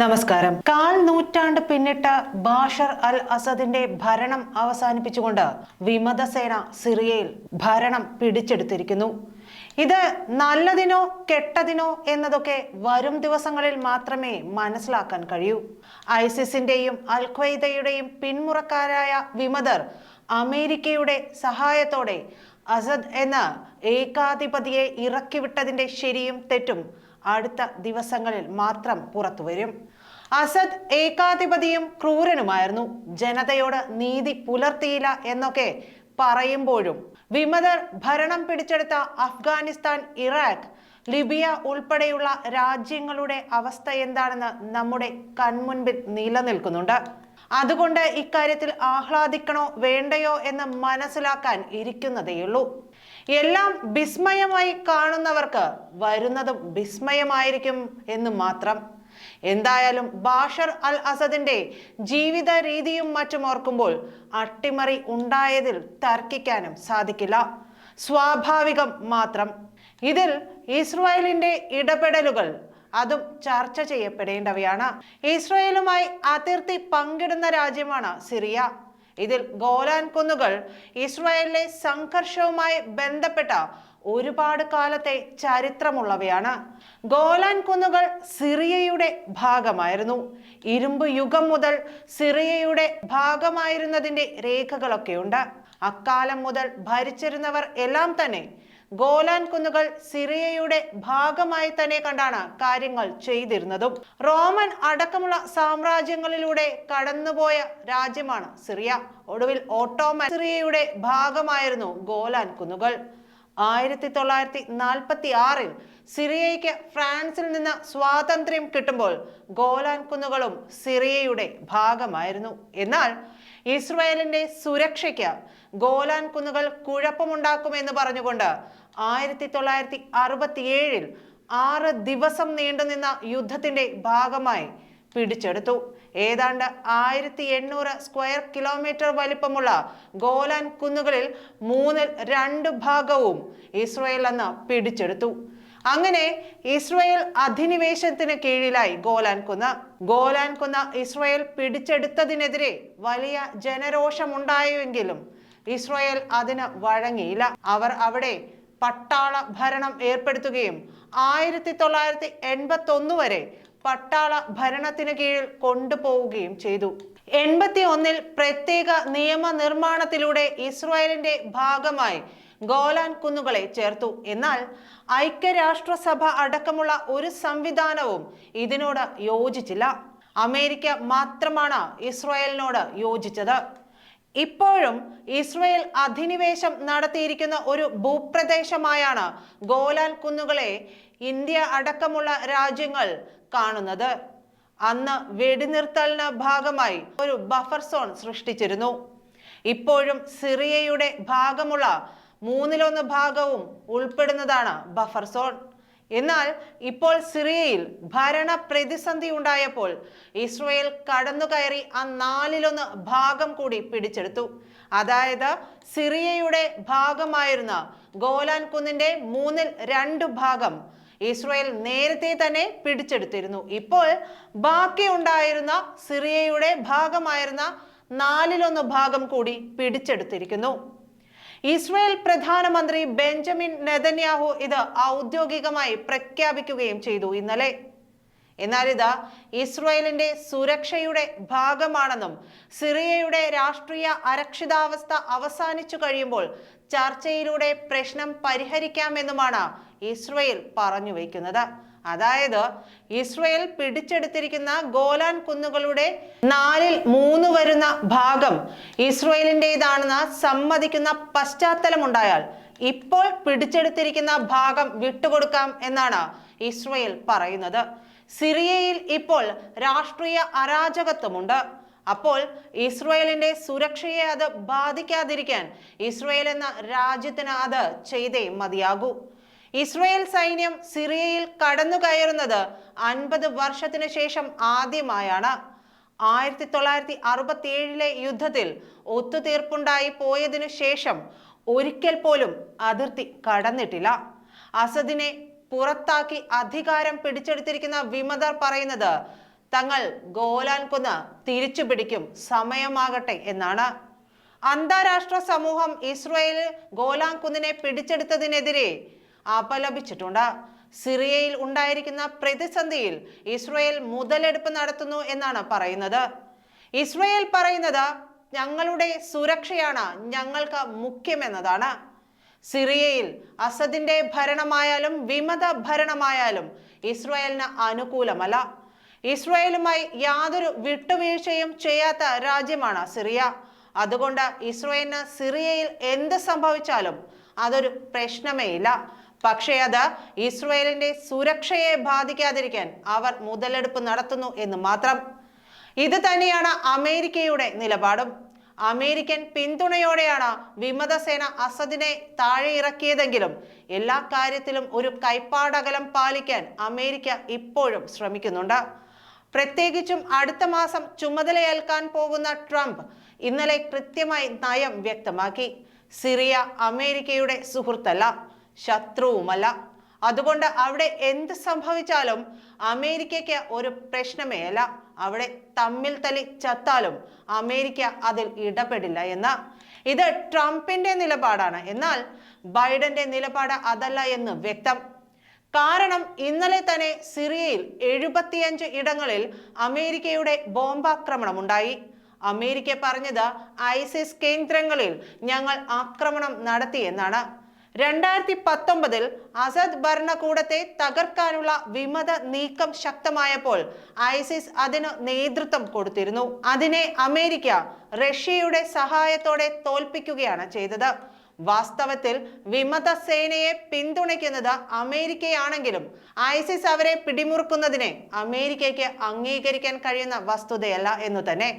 നമസ്കാരം. കാൽ നൂറ്റാണ്ട് പിന്നിട്ട ബാഷർ അൽ അസദിന്റെ ഭരണം അവസാനിപ്പിച്ചുകൊണ്ട് വിമതസേന സിറിയയിൽ ഭരണം പിടിച്ചെടുത്തിരിക്കുന്നു. ഇത് നല്ലതിനോ കെട്ടതിനോ എന്നതൊക്കെ വരും ദിവസങ്ങളിൽ മാത്രമേ മനസ്സിലാക്കാൻ കഴിയൂ. ഐസിസിന്റെയും അൽ ഖ്വയ്ദയുടെയും പിന്മുറക്കാരായ വിമതർ അമേരിക്കയുടെ സഹായത്തോടെ അസദ് എന്ന ഏകാധിപതിയെ ഇറക്കിവിട്ടതിന്റെ ശരിയും തെറ്റും അടുത്ത ദിവസങ്ങളിൽ മാത്രം പുറത്തുവരും അസദ് ഏകാധിപതിയും ക്രൂരനുമായിരുന്നു. ജനതയോട് നീതി പുലർത്തിയില്ല എന്നൊക്കെ പറയുമ്പോഴും വിമതർ ഭരണം പിടിച്ചെടുത്ത അഫ്ഗാനിസ്ഥാൻ ഇറാഖ് ലിബിയ ഉൾപ്പെടെയുള്ള രാജ്യങ്ങളുടെ അവസ്ഥ എന്താണെന്ന് നമ്മുടെ കൺമുൻപിൽ നിലനിൽക്കുന്നുണ്ട്. അതുകൊണ്ട് ഇക്കാര്യത്തിൽ ആഹ്ലാദിക്കണോ വേണ്ടയോ എന്ന് മനസ്സിലാക്കാൻ ഇരിക്കുന്നതേയുള്ളൂ. എല്ലാം വിസ്മയമായി കാണുന്നവർക്ക് വരുന്നതും വിസ്മയമായിരിക്കും എന്ന് മാത്രം. എന്തായാലും ബാഷർ അൽ അസദിന്റെ ജീവിത രീതിയും മറ്റും ഓർക്കുമ്പോൾ അട്ടിമറി ഉണ്ടായതിൽ തർക്കിക്കാനും സാധിക്കില്ല. സ്വാഭാവികം മാത്രം. ഇതിൽ ഇസ്രായേലിന്റെ ഇടപെടലുകൾ അതും ചർച്ച ചെയ്യപ്പെടേണ്ടവയാണ്. ഇസ്രായേലുമായി അതിർത്തി പങ്കിടുന്ന രാജ്യമാണ് സിറിയ. ഇതിൽ ഗോലാൻ കുന്നുകൾ ഇസ്രായേലിലെ സംഘർഷവുമായി ബന്ധപ്പെട്ട ഒരുപാട് കാലത്തെ ചരിത്രമുള്ളവയാണ്. ഗോലാൻ കുന്നുകൾ സിറിയയുടെ ഭാഗമായിരുന്നു. ഇരുമ്പ് യുഗം മുതൽ സിറിയയുടെ ഭാഗമായിരുന്നതിന്റെ രേഖകളൊക്കെയുണ്ട്. അക്കാലം മുതൽ ഭരിച്ചിരുന്നവർ എല്ലാം തന്നെ ഗോലാൻ കുന്നുകൾ സിറിയയുടെ ഭാഗമായി തന്നെ കണ്ടാണ് കാര്യങ്ങൾ ചെയ്തിരുന്നതും. റോമൻ അടക്കമുള്ള സാമ്രാജ്യങ്ങളിലൂടെ കടന്നുപോയ രാജ്യമാണ് സിറിയ. ഒടുവിൽ ഓട്ടോമൻ സിറിയയുടെ ഭാഗമായിരുന്നു ഗോലാൻ കുന്നുകൾ. ആയിരത്തി തൊള്ളായിരത്തി നാൽപ്പത്തി ആറിൽ സിറിയയ്ക്ക് ഫ്രാൻസിൽ നിന്ന് സ്വാതന്ത്ര്യം കിട്ടുമ്പോൾ ഗോലാൻ കുന്നുകളും സിറിയയുടെ ഭാഗമായിരുന്നു. എന്നാൽ ഇസ്രായേലിന്റെ സുരക്ഷയ്ക്ക് ഗോലാൻ കുന്നുകൾ കുഴപ്പമുണ്ടാക്കുമെന്ന് പറഞ്ഞുകൊണ്ട് ആയിരത്തി തൊള്ളായിരത്തി അറുപത്തിയേഴിൽ ആറ് ദിവസം നീണ്ടുനിന്ന യുദ്ധത്തിന്റെ ഭാഗമായി പിടിച്ചെടുത്തു. ഏതാണ്ട് ആയിരത്തി എണ്ണൂറ് സ്ക്വയർ കിലോമീറ്റർ വലിപ്പമുള്ള ഗോലാൻ കുന്നുകളിൽ മൂന്നിൽ രണ്ട് ഭാഗവും ഇസ്രയേൽ അന്ന് പിടിച്ചെടുത്തു. അങ്ങനെ ഇസ്രയേൽ അധിനിവേശത്തിന് കീഴിലായി ഗോലാൻ കുന്ന്. ഗോലാൻ കുന്ന് ഇസ്രയേൽ പിടിച്ചെടുത്തതിനെതിരെ വലിയ ജനരോഷമുണ്ടായെങ്കിലും ഇസ്രയേൽ അതിന് വഴങ്ങിയില്ല. അവർ അവിടെ പട്ടാള ഭരണം ഏർപ്പെടുത്തുകയും ആയിരത്തി തൊള്ളായിരത്തി എൺപത്തി ഒന്ന് വരെ പട്ടാള ഭരണത്തിന് കീഴിൽ കൊണ്ടുപോവുകയും ചെയ്തു. എൺപത്തി ഒന്നിൽ പ്രത്യേക നിയമനിർമ്മാണത്തിലൂടെ ഇസ്രായേലിന്റെ ഭാഗമായി ഗോലാൻ കുന്നുകളെ ചേർത്തു. എന്നാൽ ഐക്യരാഷ്ട്രസഭ അടക്കമുള്ള ഒരു സംവിധാനവും ഇതിനോട് യോജിച്ചില്ല. അമേരിക്ക മാത്രമാണ് ഇസ്രായേലിനോട് യോജിച്ചത്. ഇപ്പോഴും ഇസ്രയേൽ അധിനിവേശം നടത്തിയിരിക്കുന്ന ഒരു ഭൂപ്രദേശമായാണ് ഗോലാൻ കുന്നുകളെ ഇന്ത്യ അടക്കമുള്ള രാജ്യങ്ങൾ കാണുന്നത്. അന്ന് വെടിനിർത്തലിന് ഭാഗമായി ഒരു ബഫർ സോൺ സൃഷ്ടിച്ചിരുന്നു. ഇപ്പോഴും സിറിയയുടെ ഭാഗമുള്ള മൂന്നിലൊന്ന് ഭാഗവും ഉൾപ്പെടുന്നതാണ് ബഫർ സോൺ. എന്നാൽ ഇപ്പോൾ സിറിയയിൽ ഭരണ പ്രതിസന്ധി ഉണ്ടായപ്പോൾ ഇസ്രയേൽ കടന്നുകയറി ആ നാലിലൊന്ന് ഭാഗം കൂടി പിടിച്ചെടുത്തു. അതായത് സിറിയയുടെ ഭാഗമായിരുന്ന ഗോലാൻ കുന്നിന്റെ മൂന്നിൽ രണ്ട് ഭാഗം ഇസ്രയേൽ നേരത്തെ തന്നെ പിടിച്ചെടുത്തിരുന്നു. ഇപ്പോൾ ബാക്കി ഉണ്ടായിരുന്ന സിറിയയുടെ ഭാഗമായിരുന്ന നാലിലൊന്ന് ഭാഗം കൂടി പിടിച്ചെടുത്തിരിക്കുന്നു. ഇസ്രായേൽ പ്രധാനമന്ത്രി ബെഞ്ചമിൻ നെതന്യാഹു ഇത് ഔദ്യോഗികമായി പ്രഖ്യാപിക്കുകയും ചെയ്തു ഇന്നലെ. എന്നാൽ ഇത് ഇസ്രയേലിന്റെ സുരക്ഷയുടെ ഭാഗമാണെന്നും സിറിയയുടെ രാഷ്ട്രീയ അരക്ഷിതാവസ്ഥ അവസാനിച്ചു കഴിയുമ്പോൾ ചർച്ചയിലൂടെ പ്രശ്നം പരിഹരിക്കാമെന്നുമാണ് ഇസ്രയേൽ പറഞ്ഞു വയ്ക്കുന്നത്. അതായത് ഇസ്രയേൽ പിടിച്ചെടുത്തിരിക്കുന്ന ഗോലാൻ കുന്നുകളുടെ നാലിൽ മൂന്ന് വരുന്ന ഭാഗം ഇസ്രയേലിന്റെതാണെന്ന് സമ്മതിക്കുന്ന പശ്ചാത്തലമുണ്ടായാൽ ഇപ്പോൾ പിടിച്ചെടുത്തിരിക്കുന്ന ഭാഗം വിട്ടുകൊടുക്കാം എന്നാണ് ഇസ്രയേൽ പറയുന്നത്. സിറിയയിൽ ഇപ്പോൾ രാഷ്ട്രീയ അരാജകത്വമുണ്ട്. അപ്പോൾ ഇസ്രയേലിന്റെ സുരക്ഷയെ അത് ബാധിക്കാതിരിക്കാൻ ഇസ്രയേൽ എന്ന രാജ്യത്തിന് അത് ചെയ്തേ മതിയാകൂ. ഇസ്രയേൽ സൈന്യം സിറിയയിൽ കടന്നു കയറുന്നത് അൻപത് വർഷത്തിന് ശേഷം ആദ്യമായാണ്. ആയിരത്തി തൊള്ളായിരത്തി അറുപത്തി ഏഴിലെ യുദ്ധത്തിൽ ഒത്തുതീർപ്പുണ്ടായി പോയതിനു ശേഷം ഒരിക്കൽ പോലും അതിർത്തി കടന്നിട്ടില്ല. അസദിനെ പുറത്താക്കി അധികാരം പിടിച്ചെടുത്തിരിക്കുന്ന വിമതർ പറയുന്നത് തങ്ങൾ ഗോലാൻ കുന്ന് തിരിച്ചു പിടിക്കും സമയമാകട്ടെ എന്നാണ്. അന്താരാഷ്ട്ര സമൂഹം ഇസ്രയേൽ ഗോലാൻ കുന്നിനെ പിടിച്ചെടുത്തതിനെതിരെ അപലപിച്ചിട്ടുണ്ട്. സിറിയയിൽ ഉണ്ടായിരിക്കുന്ന പ്രതിസന്ധിയിൽ ഇസ്രയേൽ മുതലെടുപ്പ് നടത്തുന്നു എന്നാണ് പറയുന്നത്. ഇസ്രയേൽ പറയുന്നത് ഞങ്ങളുടെ സുരക്ഷയാണ് ഞങ്ങൾക്ക് മുഖ്യമെന്നതാണ്. സിറിയയിൽ അസദിന്റെ ഭരണമായാലും വിമത ഭരണമായാലും ഇസ്രയേലിന് അനുകൂലമല്ല. ഇസ്രയേലുമായി യാതൊരു വിട്ടുവീഴ്ചയും ചെയ്യാത്ത രാജ്യമാണ് സിറിയ. അതുകൊണ്ട് ഇസ്രയേലിന് സിറിയയിൽ എന്ത് സംഭവിച്ചാലും അതൊരു പ്രശ്നമേ ഇല്ല പക്ഷേ അത് ഇസ്രയേലിന്റെ സുരക്ഷയെ ബാധിക്കാതിരിക്കാൻ അവർ മുതലെടുപ്പ് നടത്തുന്നു എന്ന് മാത്രം. ഇത് തന്നെയാണ് അമേരിക്കയുടെ നിലപാടും. അമേരിക്കൻ പിന്തുണയോടെയാണ് വിമതസേന അസദിനെ താഴെ ഇറക്കിയതെങ്കിലും എല്ലാ കാര്യത്തിലും ഒരു കൈപ്പാടകലം പാലിക്കാൻ അമേരിക്ക ഇപ്പോഴും ശ്രമിക്കുന്നുണ്ട്. പ്രത്യേകിച്ചും അടുത്ത മാസം ചുമതലയേൽക്കാൻ പോകുന്ന ട്രംപ് ഇന്നലെ കൃത്യമായി നയം വ്യക്തമാക്കി. സിറിയ അമേരിക്കയുടെ സുഹൃത്തല്ല. ശത്രുവുമല്ല. അതുകൊണ്ട് അവിടെ എന്ത് സംഭവിച്ചാലും അമേരിക്കയ്ക്ക് ഒരു പ്രശ്നമേ അല്ല. അവിടെ തമ്മിൽ തലി ചത്താലും അമേരിക്ക അതിൽ ഇടപെടില്ല എന്ന. ഇത് ട്രംപിന്റെ നിലപാടാണ്. എന്നാൽ ബൈഡന്റെ നിലപാട് അതല്ല എന്ന് വ്യക്തം. കാരണം ഇന്നലെ തന്നെ സിറിയയിൽ എഴുപത്തിയഞ്ച് ഇടങ്ങളിൽ അമേരിക്കയുടെ ബോംബാക്രമണം ഉണ്ടായി. അമേരിക്ക പറഞ്ഞത് ഐസിസ് കേന്ദ്രങ്ങളിൽ ഞങ്ങൾ ആക്രമണം നടത്തിയെന്നാണ് രണ്ടായിരത്തി പത്തൊമ്പതിൽ അസദ് ഭരണകൂടത്തെ തകർക്കാനുള്ള വിമത നീക്കം ശക്തമായപ്പോൾ ഐസിസ് അതിന് നേതൃത്വം കൊടുത്തിരുന്നു. അതിനെ അമേരിക്ക റഷ്യയുടെ സഹായത്തോടെ തോൽപ്പിക്കുകയാണ് ചെയ്തത്. വാസ്തവത്തിൽ വിമത സേനയെ പിന്തുണയ്ക്കുന്നത് അമേരിക്കയാണെങ്കിലും ഐസിസ് അവരെ പിടിമുറുക്കുന്നതിനെ അമേരിക്കയ്ക്ക് അംഗീകരിക്കാൻ കഴിയുന്ന വസ്തുതയല്ല എന്നു തന്നെ.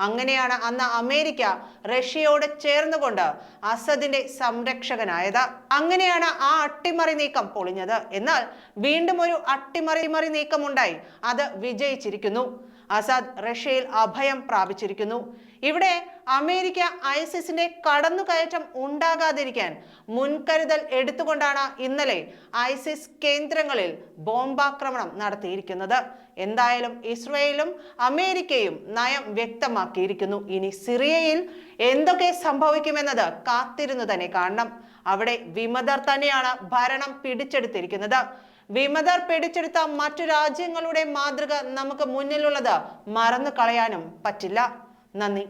അങ്ങനെയാണ് അന്ന് അമേരിക്ക റഷ്യയോട് ചേർന്നുകൊണ്ട് അസദിന്റെ സംരക്ഷകനായത്. അങ്ങനെയാണ് ആ അട്ടിമറി നീക്കം പൊളിഞ്ഞത്. എന്നാൽ വീണ്ടും ഒരു അട്ടിമറിമറി നീക്കം ഉണ്ടായി അത് വിജയിച്ചിരിക്കുന്നു. അസാദ് റഷ്യയിൽ അഭയം പ്രാപിച്ചിരിക്കുന്നു. ഇവിടെ അമേരിക്ക ഐസിസിന്റെ കടന്നുകയറ്റം ഉണ്ടാകാതിരിക്കാൻ മുൻകരുതൽ എടുത്തുകൊണ്ടാണ് ഇന്നലെ ഐസിസ് കേന്ദ്രങ്ങളിൽ ബോംബാക്രമണം നടത്തിയിരിക്കുന്നത്. എന്തായാലും ഇസ്രയേലും അമേരിക്കയും നയം വ്യക്തമാക്കിയിരിക്കുന്നു. ഇനി സിറിയയിൽ എന്തൊക്കെ സംഭവിക്കുമെന്നത് കാത്തിരുന്നു തന്നെ കാണണം. അവിടെ വിമതർ തന്നെയാണ് ഭരണം പിടിച്ചെടുത്തിരിക്കുന്നത്. വിമതർ പിടിച്ചെടുത്ത മറ്റു രാജ്യങ്ങളുടെ മാതൃക നമുക്ക് മുന്നിലുള്ളത് മറന്നു കളയാനും പറ്റില്ല. നന്ദി.